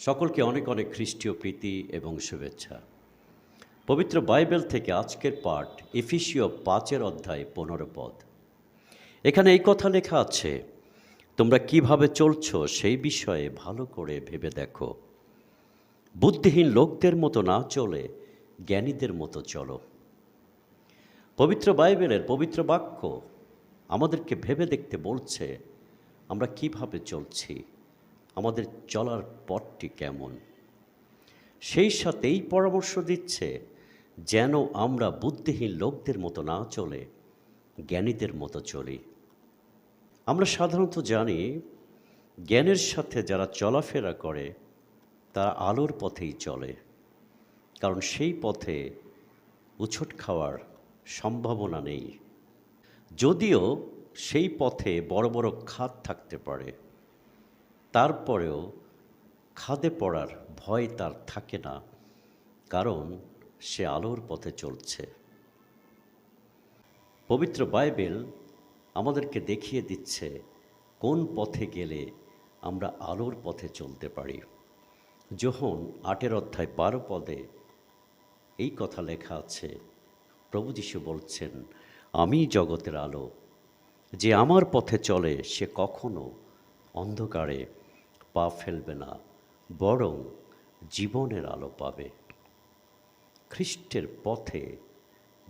সকলকে অনেক অনেক খ্রিস্টীয় প্রীতি এবং শুভেচ্ছা। পবিত্র বাইবেল থেকে আজকের পাঠ, এফিসীয় পাঁচের অধ্যায় পনেরো পদ। এখানে এই কথা লেখা আছে, তোমরা কীভাবে চলছ সেই বিষয়ে ভালো করে ভেবে দেখো। বুদ্ধিহীন লোকদের মতো না চলে, জ্ঞানীদের মতো চলো। পবিত্র বাইবেলের পবিত্র বাক্য আমাদেরকে ভেবে দেখতে বলছে, আমরা কীভাবে চলছি? আমাদের চলার পথটি কেমন? সেই সাথে এই পরামর্শ দিচ্ছে যেন আমরা বুদ্ধিহীন লোকদের মতো না চলে, জ্ঞানীদের মতো চলি। আমরা সাধারণত জানি জ্ঞানের সাথে যারা চলাফেরা করে, তারা আলোর পথেই চলে। কারণ সেই পথে উছট খাওয়ার সম্ভাবনা নেই। যদিও সেই পথে বড় বড় খাত থাকতে পারে। তারপরেও খাদে পড়ার ভয় তার থাকে না, কারণ সে আলোর পথে চলছে। পবিত্র বাইবেল আমাদেরকে দেখিয়ে দিচ্ছে কোন পথে গেলে আমরা আলোর পথে চলতে পারি। যখন আটের অধ্যায় বারো পদে এই কথা লেখা আছে, প্রভু যিশু বলছেন, আমি জগতের আলো, যে আমার পথে চলে সে কখনো অন্ধকারে পা ফেলবে না, বরং জীবনের আলো পাবে। খ্রিস্টের পথে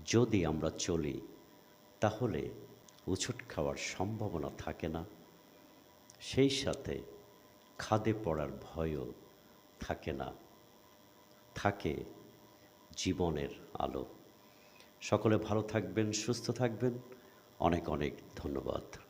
যদি আমরা চলি, তাহলে উছুট খাওয়ার সম্ভাবনা থাকে না। সেই সাথে খাদে পড়ার ভয়ও থাকে না। থাকে জীবনের আলো। সকলে ভালো থাকবেন, সুস্থ থাকবেন। অনেক অনেক ধন্যবাদ।